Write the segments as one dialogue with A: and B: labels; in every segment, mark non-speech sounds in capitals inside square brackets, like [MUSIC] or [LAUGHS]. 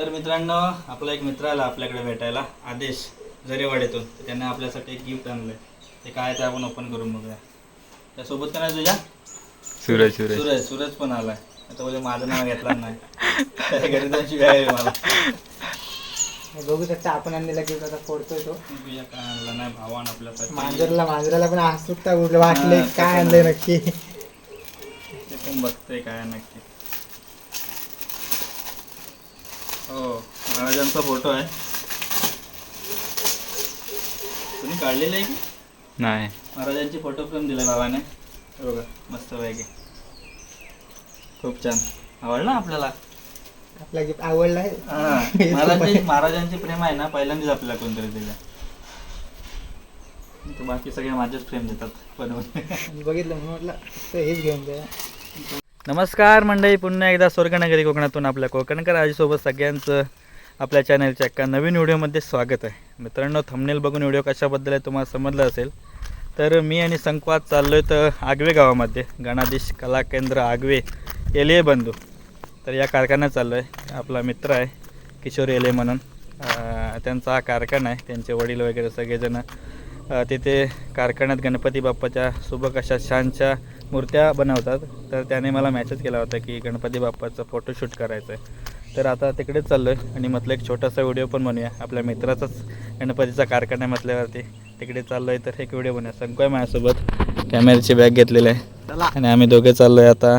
A: तर मित्रांनो आपला एक मित्र आला आपल्याकडे भेटायला आदेश जरेवाडीतून. तर त्याने आपल्यासाठी एक गिफ्ट आणलंय. ते काय ते आपण ओपन करून बघूया. त्यासोबत काय नाही तुझ्या?
B: सूरज सूरज.
A: सूरज सूरज पण आलाय. आता बोले माझं नाव घेतला नाही. घरी शिवाय आहे मला.
C: बघू शकता आपण आणलेला गिफ्ट आता फोडतोय तो.
A: तुझ्या काय आणलं नाही भावान आपल्यासाठी.
C: मांजरला मांजराला पण उत्सुकता उरलं वाटले काय आणलंय नक्की.
A: ते पण बघतोय काय नक्की. हो महाराजांचा फोटो आहे. तुम्ही काढलेला आहे की?
B: नाही.
A: महाराजांची फोटो फ्रेम दिलाय बाबाने. हे बघा मस्त पैकी खूप छान. आवडला आपल्याला?
C: आपला गिफ्ट आवडलाय
A: हा, महाराजांची महाराजांची प्रेम आहे ना पहिल्यांदाच आपल्याला कोणतरी दिलं. बाकी सगळे माझेच प्रेम देतात बनवून
C: बघितलं म्हणून म्हटलं फक्त हेच घेऊन जा
A: नमस्कार मंडळी पुन्हा एकदा स्वर्गनगरी कोकणातून आपल्या कोकणकर आजीसोबत सगळ्यांचं आपल्या चॅनलच्या एका नवीन व्हिडिओमध्ये स्वागत आहे. मित्रांनो थंबनेल बघून व्हिडिओ कशाबद्दल आहे तुम्हाला समजलं असेल तर मी आणि संकवाद चाललो आहे तर आगवे गावामध्ये गणाधीश कला केंद्र आगवे एलिये बंधू. तर या कारखान्यात चाललो आहे आपला मित्र आहे किशोर एले म्हणून. त्यांचा हा कारखाना आहे. त्यांचे वडील वगैरे सगळेजण तिथे कारखान्यात गणपती बाप्पाच्या सुबक अशा छानच्या मूर्त्या बनवतात. तर त्याने मला मेसेज केला होता की गणपती बाप्पाचं फोटोशूट करायचं आहे तर आता तिकडेच चाललो आहे आणि म्हटलं एक छोटासा व्हिडिओ पण बनवूया. आपल्या मित्राचाच गणपतीचा कारखाना म्हटल्यावरती तिकडे चाललो आहे तर एक व्हिडिओ बनवूया. संकू आहे माझ्यासोबत कॅमेऱ्याची बॅग घेतलेली आहे. आणि आम्ही दोघे चाललो आहे आता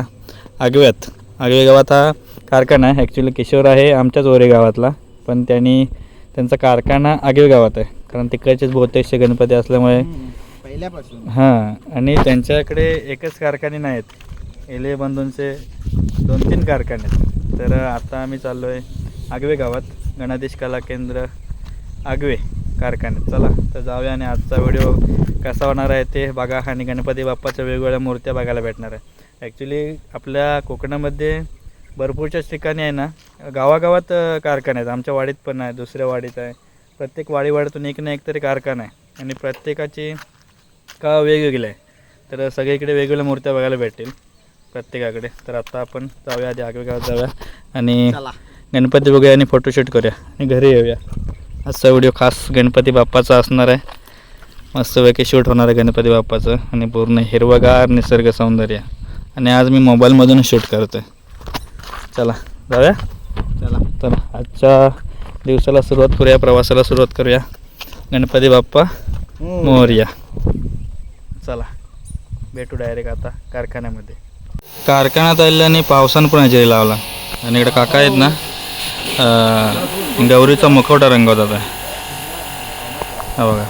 A: आगव्यात. आगवे गावात हा कारखाना आहे. ॲक्च्युली किशोर आहे आमच्याच ओरे गावातला. पण त्यांनी त्यांचा कारखाना आगवे गावात आहे. कारण तिकडचेच बहुतेकशे गणपती असल्यामुळे
C: पहिल्यापासून.
A: हां आणि त्यांच्याकडे एकच कारखाने नाहीत. एले बंधूंचे दोन तीन कारखाने आहेत. तर आता आम्ही चाललो आहे आगवे गावात गणाधीश कला केंद्र आगवे कारखान्यात चला तर जाऊया आणि आजचा व्हिडिओ कसा होणार आहे ते बघा. आणि गणपती बाप्पाच्या वेगवेगळ्या मूर्त्या बघायला भेटणार आहे. ॲक्च्युली आपल्या कोकणामध्ये भरपूरच्याच ठिकाणी आहे ना गावागावात कारखाने आहेत. आमच्या वाडीत पण आहे दुसऱ्या वाडीत आहे. प्रत्येक वाडीवाड्यातून एक ना एक तरी कारखाना आहे. आणि प्रत्येकाची का वेगवेगळे आहे? तर सगळीकडे वेगवेगळ्या मूर्त्या बघायला भेटतील प्रत्येकाकडे. तर आता आपण जाऊया आधी आगवे गावात जाऊया आणि
C: चला.
A: गणपती बघूया आणि फोटोशूट करूया आणि घरी येऊया. आजचा व्हिडिओ खास गणपती बाप्पाचा असणार आहे. मस्तपैकी शूट होणार आहे गणपती बाप्पाचं आणि पूर्ण हिरवगार निसर्ग सौंदर्य. आणि आज मी मोबाईलमधून शूट करतो आहे चला जाऊया?
C: चला.
A: तर आजच्या दिवसाला सुरुवात करूया प्रवासाला सुरुवात करूया. गणपती बाप्पा मोरया. चला भेटू डायरेक्ट आता कारखान्यामध्ये. कारखान्यात आल्याने पावसानं पण हजेरी लावला. आणि इकडे काका आहेत ना गौरीचा मुखवटा रंगवतात आहे हा बघा.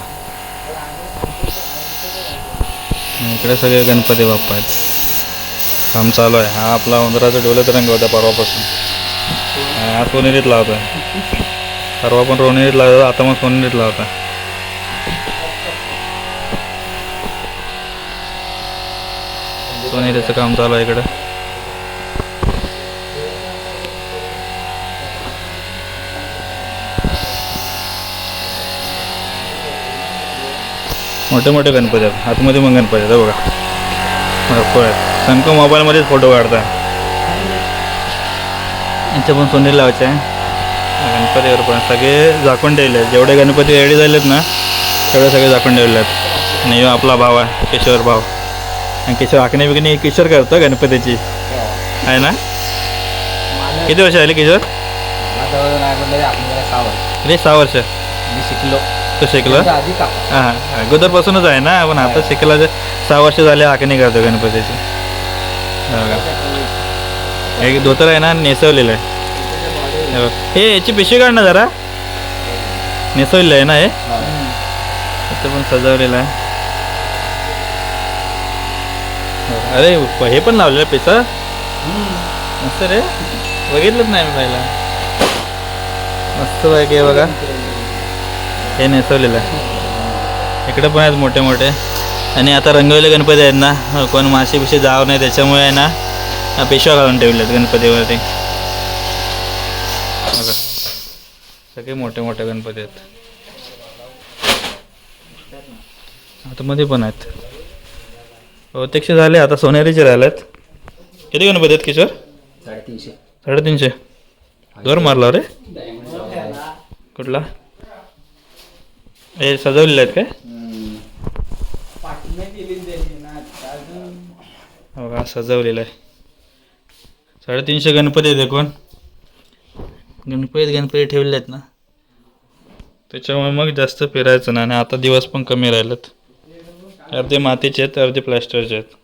A: इकडे सगळे गणपती बाप्पा आहेत. काम चालू आहे. हा आपला उंदराचा डोलत रंग होता परवापासून. हा सोनेरीत लावतोय? परवा पण रोनेरीत लावतो आता मग सोनेरीत लावता नाही त्याचं काम चालू आहे इकडं. मोठे मोठे गणपती आहेत. आतमध्ये मग गणपती आहेत हो बघा. आहेत. संक मोबाईलमध्येच फोटो काढता. यांचं पण सोनेरी लावायचं आहे. गणपतीवर पण सगळे झाकून ठेवले आहेत. जेवढे गणपती रेडी झालेत ना तेवढे सगळे झाकून ठेवले आहेत. आणि आपला भाव आहे किशोर भाव. आणि किशोर आखणे बिकणे किशोर करतो गणपतीची. आहे ना? किती वर्ष झाली किशोर? अरे सहा वर्ष.
C: मी शिकलो.
A: तो शिकलं?
C: आधी का?
A: हां अगोदरपासूनच आहे ना पण आता शिकला जे सहा वर्ष झाले आखणी करतो गणपतीची. हे बघा. एक धोतर आहे ना नेसवलेलं आहे. हे. बघ. हे याची पिशवी काढ ना जरा. नेसवलेलं आहे ना हे? पण सजवलेलं आहे. अरे हे पण लावलेलं पिसा? मस्त रे. बघितलंच नाही मी पहिला. मस्त पैकी आहे बघा. हे नेसवलेलं. आहे इकडे पण आहेत मोठे मोठे. आणि आता रंगवलेले गणपती आहेत ना. कोण माशी बिशी जाव नाही त्याच्यामुळे आहे ना पिशव्या घालून ठेवले आहेत गणपतीवरती. बघा. सगळे मोठे मोठे गणपती आहेत. आतमध्ये पण आहेत. हो, झाले आता सोनेरीचे राहिलेत किती गणपती आहेत किशोर?
C: साडेतीनशे.
A: साडेतीनशे. जोर मारला रे. कुठला? हे सजवलेले आहेत काय? हो का सजवलेलं आहे. साडेतीनशे गणपती आहेत कोण? गणपती गणपती ठेवले आहेत ना. त्याच्यामुळे मग जास्त फिरायचं ना आणि आता दिवस पण कमी राहिलेत. अर्धे मातीचे आहेत अर्धे प्लॅस्टरचे आहेत.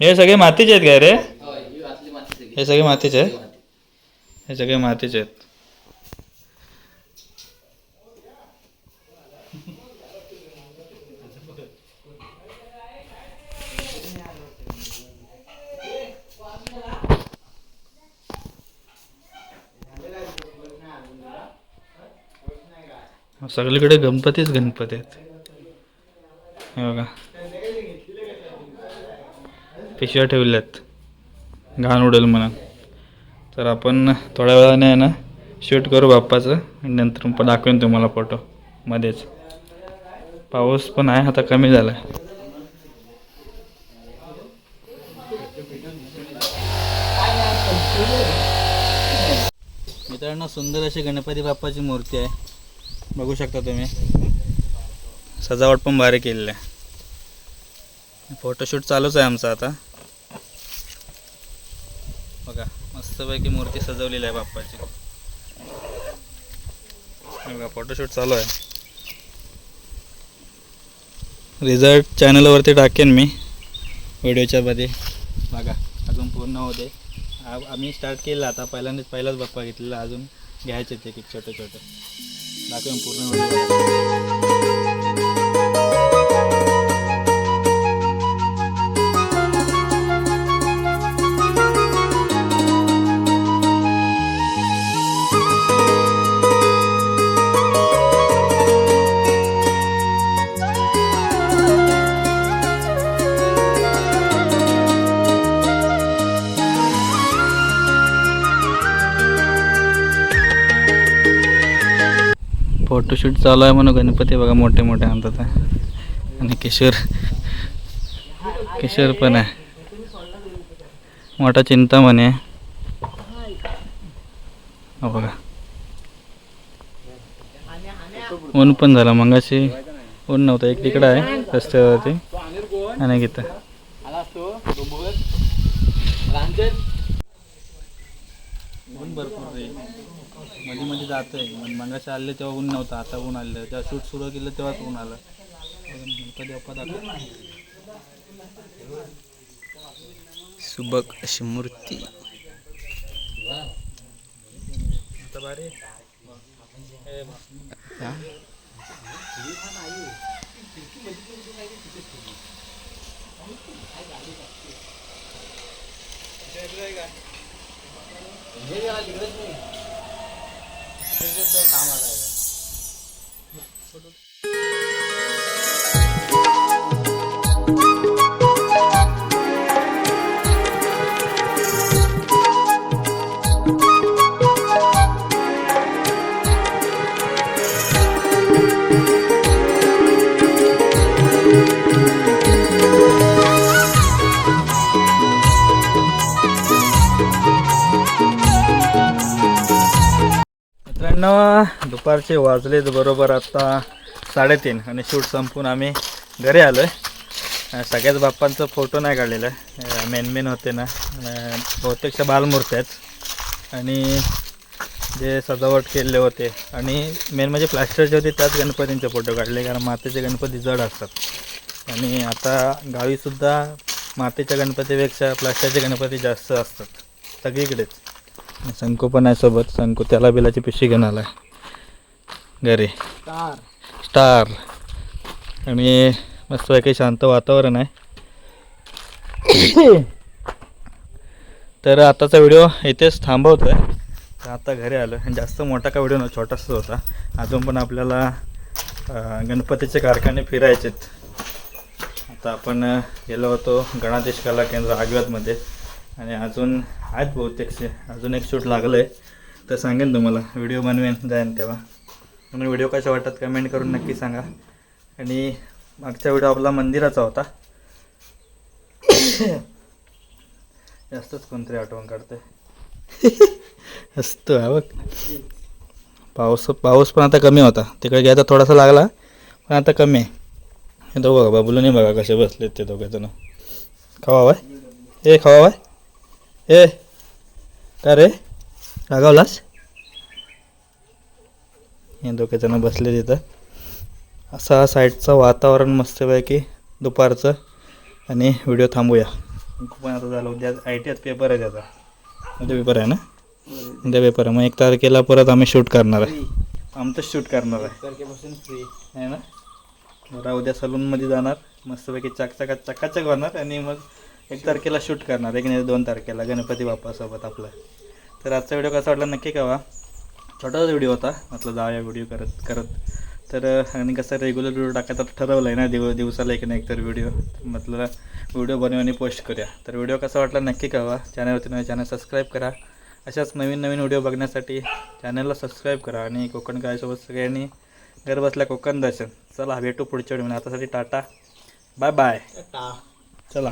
A: हे सगळे मातीचे आहेत काय रे? हे सगळे मातीचे आहेत? हे सगळे मातीचे आहेत. सगळीकडे गणपतीच गणपती आहेत. बघा. पिशव्या ठेवल्यात. घाण उडेल म्हणून. तर आपण थोड्या वेळाने आहे ना शूट करू बाप्पाचं आणि नंतर पण दाखवेन तुम्हाला फोटो मध्येच. पाऊस पण आहे आता कमी झाला आहे मित्रांनो सुंदर अशी गणपती बाप्पाची मूर्ती आहे. बघू शकता तुम्ही. सजावट पण भारी केलेली आहे. फोटोशूट चालूच आहे आमचा आता. बघा मस्तपैकी मूर्ती सजवलेली आहे बाप्पाची. बघा फोटोशूट चालू आहे. रिझल्ट चॅनलवरती टाकेन मी व्हिडिओच्या मध्ये. बघा अजून पूर्ण होते आम्ही स्टार्ट केलं आता पहिल्यांदाच पहिलाच बाप्पा घेतलेला अजून घ्यायचे ते छोटे छोटे दाखवून पूर्ण फोटोशूट चालू आहे म्हणून गणपती बघा मोठे मोठे आणतात. आणि किशोर किशोर पण आहे. मोठा चिंतामणी आहे हो बघा. ऊन पण झालं मगाशी ऊन नव्हतं एक तिकडं आहे रस्त्यावरती. आणि इथं. ऊन भरपूर मध्ये मध्ये जात आहे मगाशी आले तेव्हा ऊन नव्हतं आता ऊन आलं. जेव्हा शूट सुरू केलं तेव्हाच ऊन आलं. कधी अप्पा दाखव.
B: सुबक अशी मूर्ती.
A: भारी मित्रांनो दुपारचे वाजलेत बरोबर आता साडेतीन आणि शूट संपून आम्ही घरी आलो आहे सगळ्याच बाप्पांचा फोटो नाही काढलेला. आहे मेन मेन होते ना. बहुतेकशा बालमूर्ती आहेत. आणि जे सजावट केलेले होते आणि मेन म्हणजे प्लास्टरचे होते त्याच गणपतींचे फोटो काढले कारण मातेचे गणपती जड असतात. आणि आता गावीसुद्धा मातेच्या गणपतीपेक्षा प्लास्टरचे गणपती जास्त असतात. सगळीकडेच. शंकू पण आहे सोबत. शंकू त्याला बिलाची पिशवी घेऊन आला घरी.
C: कार
A: स्टार आणि मस्त काही शांत वातावरण आहे. [COUGHS] तर आताचा व्हिडिओ इथेच थांबवतो आहे तर आता घरी आलो आणि जास्त मोठा का व्हिडिओ नव्हता छोटासा होता. अजून पण आपल्याला गणपतीचे कारखाने फिरायचेत. आता आपण गेलो होतो गणाधीश कला केंद्र आगव्यातमध्ये. आणि अजून आहेत बहुतेकसे अजून एक शूट लागलं आहे तर सांगेन तुम्हाला. व्हिडिओ बनवेन जाईन तेव्हा. म्हणून व्हिडिओ कशा वाटतात कमेंट करून नक्की सांगा. आणि मागचा व्हिडिओ आपला मंदिराचा होता. [COUGHS] जास्तच कोणतरी आठवण काढते [LAUGHS] असतं हा बघ. पाऊस पाऊस पण आता कमी होता. तिकडे घ्यायचा थोडासा लागला पण आता कमी आहे. हे दोघं बघा बाबूला नाही बघा कसे बसलेत ते दोघे जण. खावा बाय. हे खावा बाय. ए का रे? रागावलास? हे दोघे जण बसले तिथं असा साईडचं वातावरण मस्तपैकी दुपारचं. आणि व्हिडिओ थांबूया. पण आता झालं उद्या आय टी पेपर आहे त्याचा. उद्या पेपर आहे ना? उद्या पेपर आहे. मग एक तारखेला परत आम्ही शूट करणार आहे. आमचं शूट करणार आहे.
C: तारखेपासून फ्री
A: आहे ना? जरा उद्या सलूनमध्ये जाणार. मस्तपैकी चकचकात चकाचक होणार आणि मग एक तारखेला शूट करणार एक नाही दोन तारखेला गणपती बाप्पासोबत आपला. तर आजचा व्हिडिओ कसा वाटला नक्की कळवा. छोटाच व्हिडिओ होता म्हटलं जाऊया व्हिडिओ करत करत. तर आणि कसं रेग्युलर व्हिडिओ टाकायचा ठरवलं आहे ना दिव दिवसाला एक ना एक तर व्हिडिओ म्हटलं व्हिडिओ बनवू आणि पोस्ट करूया. तर व्हिडिओ कसा वाटला नक्की कळवा. चॅनलवरती नवीन चॅनल सबस्क्राईब करा. अशाच नवीन नवीन व्हिडिओ बघण्यासाठी चॅनलला सबस्क्राईब करा आणि कोकण गायसोबत सगळ्यांनी घर बसल्या कोकण दर्शन. चला भेटू पुढच्या व्हिडिओ आतासाठी टाटा. बाय बाय चला.